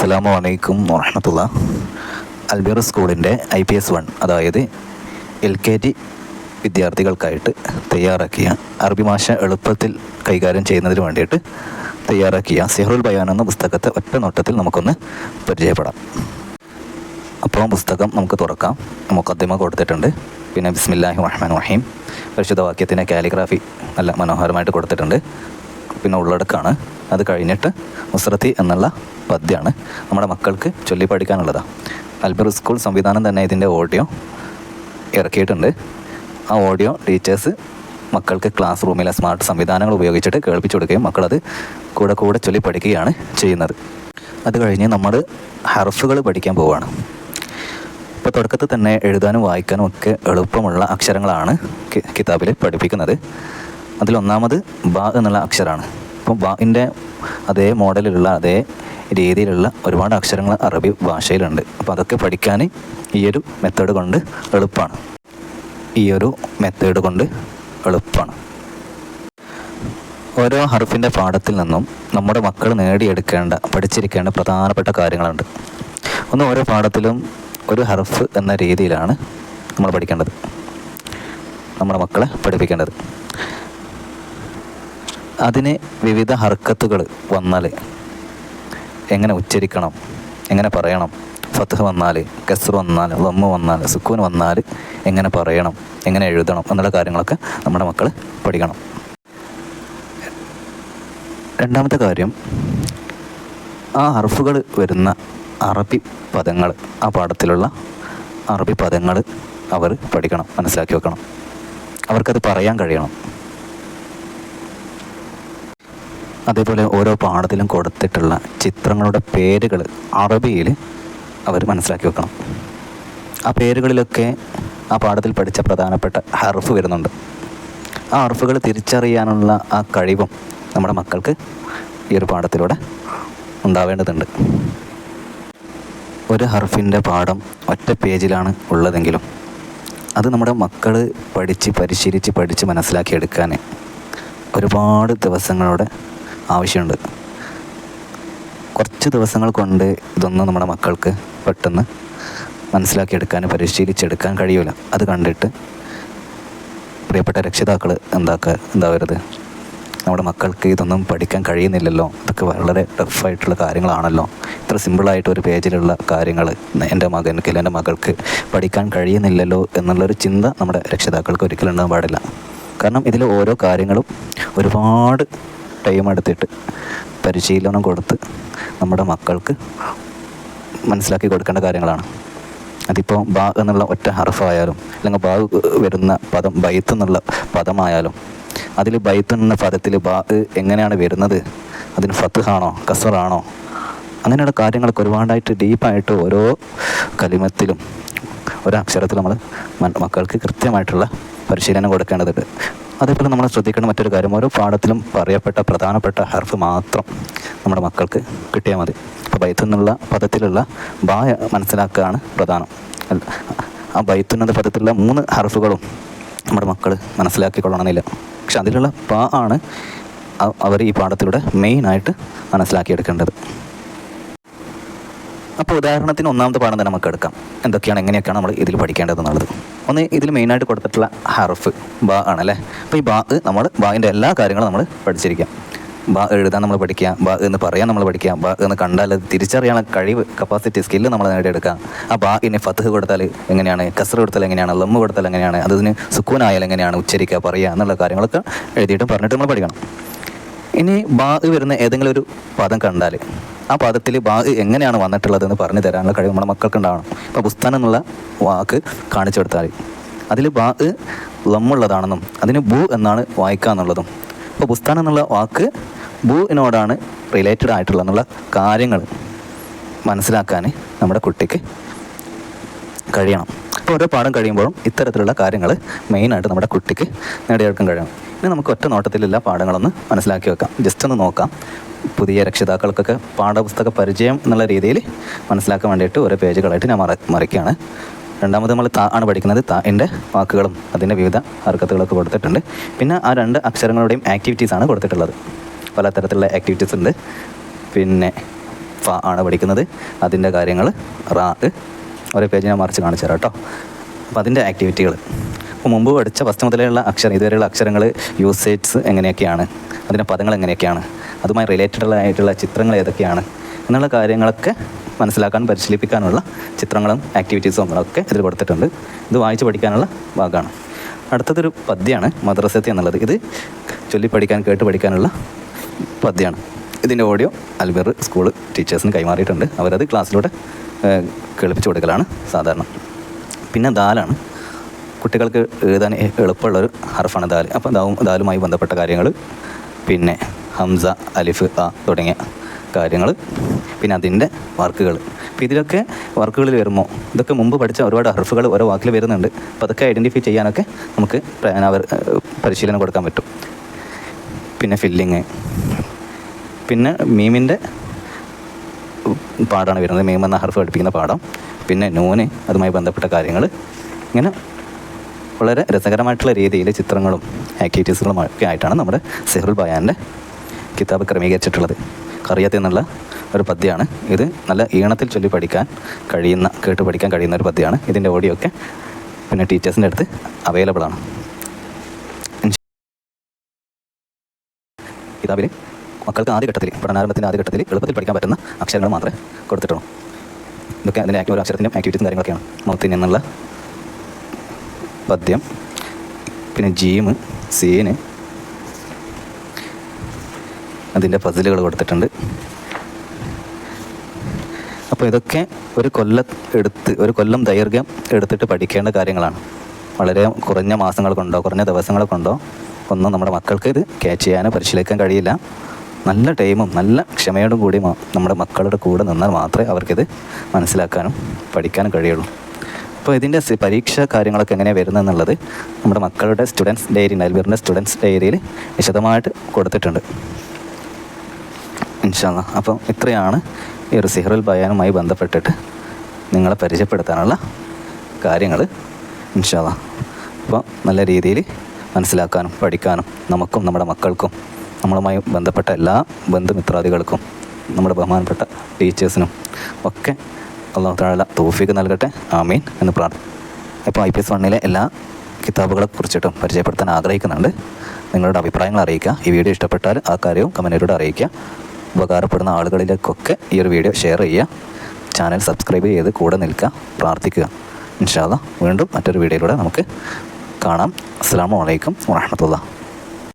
അസ്സലാമു അലൈക്കും വറഹമത്തുള്ള. അൽബിർ സ്കൂളിന്റെ ഐ പി എസ് വൺ അതായത് എൽ കെ ജി വിദ്യാർത്ഥികൾക്കായിട്ട് തയ്യാറാക്കിയ അറബി ഭാഷ എളുപ്പത്തിൽ കൈകാര്യം ചെയ്യുന്നതിന് വേണ്ടിയിട്ട് തയ്യാറാക്കിയ സിഹറുൽ ബയാൻ എന്ന പുസ്തകത്തെ ഒറ്റ നോട്ടത്തിൽ നമുക്കൊന്ന് പരിചയപ്പെടാം. അപ്പോൾ പുസ്തകം നമുക്ക് തുറക്കാം. മുഖദ്ദിമ കൊടുത്തിട്ടുണ്ട്. പിന്നെ ബിസ്മില്ലാഹി റഹ്മാൻ റഹീം. പരിശുദ്ധ വാക്യത്തിന്റെ കാലിഗ്രാഫി നല്ല മനോഹരമായിട്ട് കൊടുത്തിട്ടുണ്ട്. പിന്നെ ഉള്ളടക്കാണ്. അത് കഴിഞ്ഞിട്ട് മുസ്രത്തി എന്നുള്ള പദ്യമാണ് നമ്മുടെ മക്കൾക്ക് ചൊല്ലി പഠിക്കാനുള്ളതാണ് അൽബർ സ്കൂൾ സംവിധാനം തന്നെ ഇതിന്റെ ഓഡിയോ ഇറക്കിയിട്ടുണ്ട്. ആ ഓഡിയോ ടീച്ചേഴ്സ് മക്കൾക്ക് ക്ലാസ് റൂമിലെ സ്മാർട്ട് സംവിധാനങ്ങൾ ഉപയോഗിച്ചിട്ട് കേൾപ്പിച്ചു കൊടുക്കുകയും മക്കളത് കൂടെ കൂടെ ചൊല്ലി പഠിക്കുകയാണ് ചെയ്യുന്നത്. അത് കഴിഞ്ഞ് നമ്മൾ ഹർഫുകൾ പഠിക്കാൻ പോവുകയാണ്. ഇപ്പോൾ തുടക്കത്തിൽ തന്നെ എഴുതാനും വായിക്കാനും ഒക്കെ എളുപ്പമുള്ള അക്ഷരങ്ങളാണ് കിതാബിൽ പഠിപ്പിക്കുന്നത്. അതിലൊന്നാമത് ബ എന്നുള്ള അക്ഷരമാണ് അപ്പം ബാഇന്റെ അതേ മോഡലിലുള്ള അതേ രീതിയിലുള്ള ഒരുപാട് അക്ഷരങ്ങൾ അറബി ഭാഷയിലുണ്ട്. അപ്പോൾ അതൊക്കെ പഠിക്കാൻ ഈ ഒരു മെത്തേഡ് കൊണ്ട് എളുപ്പമാണ്. ഈ ഒരു മെത്തേഡ് കൊണ്ട് എളുപ്പമാണ്. ഓരോ ഹർഫിന്റെ പാഠത്തിൽ നിന്നും നമ്മുടെ മക്കൾ നേടിയെടുക്കേണ്ട പഠിച്ചിരിക്കേണ്ട പ്രധാനപ്പെട്ട കാര്യങ്ങളുണ്ട്. ഒന്ന് ഓരോ പാഠത്തിലും ഒരു ഹർഫ് എന്ന രീതിയിലാണ് നമ്മൾ പഠിക്കേണ്ടത്. നമ്മുടെ മക്കളെ പഠിപ്പിക്കേണ്ടത്. അതിന് വിവിധ ഹർക്കത്തുകൾ വന്നാൽ എങ്ങനെ ഉച്ചരിക്കണം എങ്ങനെ പറയണം? ഫത്ത് വന്നാൽ കസർ വന്നാൽ ലമ്മ് വന്നാൽ സുക്കൂൻ വന്നാൽ എങ്ങനെ പറയണം എങ്ങനെ എഴുതണം എന്നുള്ള കാര്യങ്ങളൊക്കെ നമ്മുടെ മക്കൾ പഠിക്കണം. രണ്ടാമത്തെ കാര്യം ആ ഹർഫുകൾ വരുന്ന അറബി പദങ്ങൾ ആ പാഠത്തിലുള്ള അറബി പദങ്ങൾ അവർ പഠിക്കണം മനസ്സിലാക്കി വെക്കണം. അവർക്കത് പറയാൻ കഴിയണം. അതേപോലെ ഓരോ പാഠത്തിലും കൊടുത്തിട്ടുള്ള ചിത്രങ്ങളുടെ പേരുകൾ അറബിയിൽ അവർ മനസ്സിലാക്കി വെക്കണം. ആ പേരുകളിലൊക്കെ ആ പാഠത്തിൽ പഠിച്ച പ്രധാനപ്പെട്ട ഹർഫ് വരുന്നുണ്ട്. ആ ഹർഫുകൾ തിരിച്ചറിയാനുള്ള ആ കഴിവും നമ്മുടെ മക്കൾക്ക് ഈ ഒരു പാഠത്തിലൂടെ ഉണ്ടാവേണ്ടതുണ്ട്. ഒരു ഹർഫിന്റെ പാഠം ഒറ്റ പേജിലാണ് ഉള്ളതെങ്കിലും അത് നമ്മുടെ മക്കൾ പഠിച്ച് പരിശീലിച്ച് പഠിച്ച് മനസ്സിലാക്കിയെടുക്കാൻ ഒരുപാട് ദിവസങ്ങളുടെ ആവശ്യമുണ്ട്. കുറച്ച് ദിവസങ്ങൾ കൊണ്ട് ഇതൊന്നും നമ്മുടെ മക്കൾക്ക് പെട്ടെന്ന് മനസ്സിലാക്കിയെടുക്കാൻ പരിശീലിച്ചെടുക്കാൻ കഴിയില്ല അത് കണ്ടിട്ട് പ്രിയപ്പെട്ട രക്ഷിതാക്കൾ എന്താക്കുക എന്താവരുത്? നമ്മുടെ മക്കൾക്ക് ഇതൊന്നും പഠിക്കാൻ കഴിയുന്നില്ലല്ലോ. ഇതൊക്കെ വളരെ ടഫായിട്ടുള്ള കാര്യങ്ങളാണല്ലോ. ഇത്ര സിമ്പിളായിട്ട് ഒരു പേജിലുള്ള കാര്യങ്ങൾ എന്റെ മകൻക്ക് എന്റെ മകൾക്ക് പഠിക്കാൻ കഴിയുന്നില്ലല്ലോ എന്നുള്ളൊരു ചിന്ത നമ്മുടെ രക്ഷിതാക്കൾക്ക് ഒരിക്കലും ഉണ്ടാകാൻ പാടില്ല. കാരണം ഇതിൽ ഓരോ കാര്യങ്ങളും ഒരുപാട് ടൈം എടുത്തിട്ട് പരിശീലനം കൊടുത്ത് നമ്മുടെ മക്കൾക്ക് മനസ്സിലാക്കി കൊടുക്കേണ്ട കാര്യങ്ങളാണ്. അതിപ്പോൾ ബാ എന്നുള്ള ഒറ്റ ഹർഫായാലും അല്ലെങ്കിൽ ബാ വരുന്ന പദം ബൈത്ത് എന്നുള്ള പദമായാലും അതിൽ ബൈത്ത് എന്ന പദത്തിൽ ബാ എങ്ങനെയാണ് വരുന്നത്? അതിന് ഫത്ത്ഹാണോ കസറാണോ? അങ്ങനെയുള്ള കാര്യങ്ങളൊക്കെ ഒരുപാടായിട്ട് ഡീപ്പായിട്ട് ഓരോ കലിമത്തിലും ഒരക്ഷരത്തിൽ നമ്മൾ മക്കൾക്ക് കൃത്യമായിട്ടുള്ള പരിശീലനം കൊടുക്കേണ്ടതുണ്ട്. അതേപോലെ നമ്മൾ ശ്രദ്ധിക്കേണ്ട മറ്റൊരു കാര്യം ഓരോ പാഠത്തിലും പറയപ്പെട്ട പ്രധാനപ്പെട്ട ഹർഫ് മാത്രം നമ്മുടെ മക്കൾക്ക് കിട്ടിയാൽ മതി. അപ്പോൾ ബൈത്തു എന്നുള്ള പദത്തിലുള്ള ബാ മനസ്സിലാക്കുകയാണ് പ്രധാനം. ആ ബൈത്തു എന്ന പദത്തിലുള്ള മൂന്ന് ഹർഫുകളും നമ്മുടെ മക്കൾ മനസ്സിലാക്കിക്കൊള്ളണമെന്നില്ല. പക്ഷെ അതിലുള്ള പാ ആണ് അവർ ഈ പാഠത്തിലൂടെ മെയിനായിട്ട് മനസ്സിലാക്കിയെടുക്കേണ്ടത്. അപ്പോൾ ഉദാഹരണത്തിന് ഒന്നാമത്തെ പാഠം തന്നെ നമുക്ക് എടുക്കാം. എന്തൊക്കെയാണ് എങ്ങനെയൊക്കെയാണ് നമ്മൾ ഇതിൽ പഠിക്കേണ്ടത് എന്നുള്ളത് ഒന്ന് ഇതിൽ മെയിനായിട്ട് കൊടുത്തിട്ടുള്ള ഹർഫ് ബാ ആണല്ലേ? അപ്പോൾ ഈ ബാ നമ്മൾ ബാഗിന്റെ എല്ലാ കാര്യങ്ങളും നമ്മൾ പഠിച്ചിരിക്കാം. ബാ എഴുതാൻ നമ്മൾ പഠിക്കുക ബാ എന്ന് പറയാൻ നമ്മൾ പഠിക്കുക ബാ എന്ന് കണ്ടാൽ അത് തിരിച്ചറിയാനുള്ള കഴിവ് കപ്പാസിറ്റി സ്കില്ല് നമ്മൾ നേടിയെടുക്കുക. ആ ബാ ഇനി ഫത്ത് കൊടുത്താൽ എങ്ങനെയാണ് കസർ കൊടുത്താൽ എങ്ങനെയാണ് ലമ്മ് കൊടുത്താൽ എങ്ങനെയാണ് അതിന് സുക്കൂനായാൽ എങ്ങനെയാണ് ഉച്ചരിക്കുക പറയുക എന്നുള്ള കാര്യങ്ങളൊക്കെ എഴുതിയിട്ട് പറഞ്ഞിട്ട് നമ്മൾ പഠിക്കണം. ഇനി ബാ വരുന്ന ഏതെങ്കിലും ഒരു പദം കണ്ടാൽ ആ പദത്തിൽ ബാഗ് എങ്ങനെയാണ് വന്നിട്ടുള്ളതെന്ന് പറഞ്ഞു തരാനുള്ള കഴിവ് നമ്മുടെ മക്കൾക്ക് ഉണ്ടാവണം അപ്പോൾ ബുസ്താൻ എന്നുള്ള വാക്ക് കാണിച്ചു കൊടുത്താൽ അതിൽ ബാഗ് ലമ്മുള്ളതാണെന്നും അതിന് ബു എന്നാണ് വായിക്കുക എന്നുള്ളതും. അപ്പോൾ ബുസ്താൻ എന്നുള്ള വാക്ക് ബുവിനോടാണ് റിലേറ്റഡ് ആയിട്ടുള്ള എന്നുള്ള കാര്യങ്ങൾ മനസ്സിലാക്കാൻ നമ്മുടെ കുട്ടിക്ക് കഴിയണം. അപ്പോൾ ഓരോ പാഠം കഴിയുമ്പോഴും ഇത്തരത്തിലുള്ള കാര്യങ്ങൾ മെയിനായിട്ട് നമ്മുടെ കുട്ടിക്ക് നേടിയെടുക്കാൻ കഴിയണം. ഇനി നമുക്ക് ഒറ്റ നോട്ടത്തിലുള്ള പാഠങ്ങളൊന്ന് മനസ്സിലാക്കി വെക്കാം. ജസ്റ്റ് ഒന്ന് നോക്കാം. പുതിയ രക്ഷിതാക്കൾക്കൊക്കെ പാഠപുസ്തക പരിചയം എന്നുള്ള രീതിയിൽ മനസ്സിലാക്കാൻ വേണ്ടിയിട്ട് ഓരോ പേജുകളായിട്ട് ഞാൻ മറ മറിക്കുകയാണ്. രണ്ടാമത് നമ്മൾ താ ആണ് പഠിക്കുന്നത്. താന്റെ വാക്കുകളും അതിന്റെ വിവിധ ഹർക്കത്തുകളൊക്കെ കൊടുത്തിട്ടുണ്ട്. പിന്നെ ആ രണ്ട് അക്ഷരങ്ങളുടെയും ആക്ടിവിറ്റീസാണ് കൊടുത്തിട്ടുള്ളത്. പലതരത്തിലുള്ള ആക്ടിവിറ്റീസ് ഉണ്ട്. പിന്നെ ഫ ആണ് പഠിക്കുന്നത്. അതിന്റെ കാര്യങ്ങൾ റാ ഓരോ പേജ് ഞാൻ മറിച്ച് കാണിച്ചു തരാം കേട്ടോ. അപ്പോൾ അതിന്റെ ആക്ടിവിറ്റികൾ മുമ്പ് പഠിച്ച ഫസ്റ്റ് മുതലുള്ള അക്ഷരം ഇതുവരെയുള്ള അക്ഷരങ്ങൾ യൂസേറ്റ്സ് എങ്ങനെയൊക്കെയാണ്? അതിന്റെ പദങ്ങൾ എങ്ങനെയൊക്കെയാണ്? അതുമായി റിലേറ്റഡ് ആയിട്ടുള്ള ചിത്രങ്ങൾ ഏതൊക്കെയാണ്? എന്നുള്ള കാര്യങ്ങളൊക്കെ മനസ്സിലാക്കാൻ പരിശീലിപ്പിക്കാനുള്ള ചിത്രങ്ങളും ആക്ടിവിറ്റീസും ഒക്കെ ഇതിൽ കൊടുത്തിട്ടുണ്ട്. ഇത് വായിച്ച് പഠിക്കാനുള്ള ഭാഗമാണ്. അടുത്തതൊരു പദ്യമാണ് മദ്രസത്തി എന്നുള്ളത്. ഇത് ചൊല്ലി പഠിക്കാൻ കേട്ട് പഠിക്കാനുള്ള പദ്യമാണ് ഇതിന്റെ ഓഡിയോ അൽബർ സ്കൂൾ ടീച്ചേഴ്സിന് കൈമാറിയിട്ടുണ്ട്. അവരത് ക്ലാസ്സിലൂടെ കേൾപ്പിച്ച് കൊടുക്കലാണ് സാധാരണ. പിന്നെ ദാലാണ്. കുട്ടികൾക്ക് എഴുതാൻ എളുപ്പമുള്ളൊരു ഹർഫാണ് ദാൽ. അപ്പോൾ ദാവും ദാലുമായി ബന്ധപ്പെട്ട കാര്യങ്ങൾ പിന്നെ ഹംസ അലിഫ് അ തുടങ്ങിയ കാര്യങ്ങൾ പിന്നെ അതിന്റെ വർക്കുകൾ. അപ്പോൾ ഇതിലൊക്കെ വർക്കുകളിൽ വരുമ്പോൾ ഇതൊക്കെ മുമ്പ് പഠിച്ച ഒരുപാട് ഹർഫുകൾ ഓരോ വാക്കിൽ വരുന്നുണ്ട്. അപ്പോൾ അതൊക്കെ ഐഡന്റിഫൈ ചെയ്യാനൊക്കെ നമുക്ക് പരിശീലനം കൊടുക്കാൻ പറ്റും. പിന്നെ ഫില്ലിങ്. പിന്നെ മീമിന്റെ പാടാണ് വരുന്നത്. മീം എന്ന ഹർഫ് പഠിപ്പിക്കുന്ന പാഠം. പിന്നെ നൂന് അതുമായി ബന്ധപ്പെട്ട കാര്യങ്ങൾ. ഇങ്ങനെ വളരെ രസകരമായിട്ടുള്ള രീതിയിൽ ചിത്രങ്ങളും ആക്ടിവിറ്റീസുകളും ഒക്കെ ആയിട്ടാണ് നമ്മുടെ സെഹ്റുൽ ബയാന്റെ കിതാബ് ക്രമീകരിച്ചിട്ടുള്ളത്. കറിയത്ത് എന്നുള്ള ഒരു പദ്യമാണ് ഇത് നല്ല ഈണത്തിൽ ചൊല്ലി പഠിക്കാൻ കഴിയുന്ന കേട്ട് പഠിക്കാൻ കഴിയുന്ന ഒരു പദ്യമാണ് ഇതിന്റെ ഓഡിയോ ഒക്കെ പിന്നെ ടീച്ചേഴ്സിന്റെ അടുത്ത് അവൈലബിൾ ആണ്. കിതാബിൽ മക്കൾക്ക് ആദ്യ ഘട്ടത്തിൽ പഠനാരംഭത്തിന്റെ ആദ്യ ഘട്ടത്തിൽ എളുപ്പത്തിൽ പഠിക്കാൻ പറ്റുന്ന അക്ഷരങ്ങൾ മാത്രമേ കൊടുത്തിട്ടുള്ളൂ. ഇതൊക്കെ അതിന്റെ ഓരോ അക്ഷരത്തിന്റെ ആക്ടിവിറ്റീസും കാര്യങ്ങളൊക്കെയാണ്. മൗത്തിൽ നിന്നുള്ള പദ്യം പിന്നെ ജീമ് സീന് അതിന്റെ പസിലുകൾ കൊടുത്തിട്ടുണ്ട്. അപ്പോൾ ഇതൊക്കെ ഒരു കൊല്ലം എടുത്ത് ഒരു കൊല്ലം ദൈർഘ്യം എടുത്തിട്ട് പഠിക്കേണ്ട കാര്യങ്ങളാണ്. വളരെ കുറഞ്ഞ മാസങ്ങൾ കൊണ്ടോ കുറഞ്ഞ ദിവസങ്ങൾ കൊണ്ടോ ഒന്നും നമ്മുടെ മക്കൾക്ക് ഇത് ക്യാച്ച് ചെയ്യാനോ പരിശീലിക്കാൻ കഴിയില്ല. നല്ല ടൈമും നല്ല ക്ഷമയോടും കൂടി നമ്മുടെ മക്കളുടെ കൂടെ നിന്നാൽ മാത്രമേ അവർക്കിത് മനസ്സിലാക്കാനും പഠിക്കാനും കഴിയുള്ളൂ. അപ്പോൾ ഇതിന്റെ പരീക്ഷ കാര്യങ്ങളൊക്കെ എങ്ങനെയാണ് വരുന്നതെന്നുള്ളത് നമ്മുടെ മക്കളുടെ സ്റ്റുഡൻസ് ഡയറി നൽബിറിന്റെ സ്റ്റുഡൻസ് ഡയറിയിൽ വിശദമായിട്ട് കൊടുത്തിട്ടുണ്ട്. ഇൻഷാല്ല അപ്പം ഇത്രയാണ് ഈ ഒരു സിഹറുൽ ബയാനുമായി ബന്ധപ്പെട്ടിട്ട് നിങ്ങളെ പരിചയപ്പെടുത്താനുള്ള കാര്യങ്ങൾ ഇൻഷാല്ല അപ്പോൾ നല്ല രീതിയിൽ മനസ്സിലാക്കാനും പഠിക്കാനും നമുക്കും നമ്മുടെ മക്കൾക്കും നമ്മളുമായി ബന്ധപ്പെട്ട എല്ലാ ബന്ധുമിത്രാദികൾക്കും നമ്മുടെ ബഹുമാനപ്പെട്ട ടീച്ചേഴ്സിനും ഒക്കെ അള്ളാഹു താഴെ തോഫിക്ക് നൽകട്ടെ. ആമീൻ എന്ന് പ്രാർത്ഥന ഇപ്പോൾ ഐ പി എസ് വണ്ണിലെ എല്ലാ കിതാബുകളെ കുറിച്ചിട്ടും പരിചയപ്പെടുത്താൻ ആഗ്രഹിക്കുന്നുണ്ട്. നിങ്ങളുടെ അഭിപ്രായങ്ങൾ അറിയിക്കുക. ഈ വീഡിയോ ഇഷ്ടപ്പെട്ടാൽ ആ കാര്യവും കമന്റിലൂടെ അറിയിക്കുക. ഉപകാരപ്പെടുന്ന ആളുകളിലേക്കൊക്കെ ഈ ഒരു വീഡിയോ ഷെയർ ചെയ്യുക. ചാനൽ സബ്സ്ക്രൈബ് ചെയ്ത് കൂടെ നിൽക്കുക. പ്രാർത്ഥിക്കുക. ഇൻഷാല്ല വീണ്ടും മറ്റൊരു വീഡിയോയിലൂടെ നമുക്ക് കാണാം. അസ്സാം വലൈക്കും വാഹമത്തുള്ള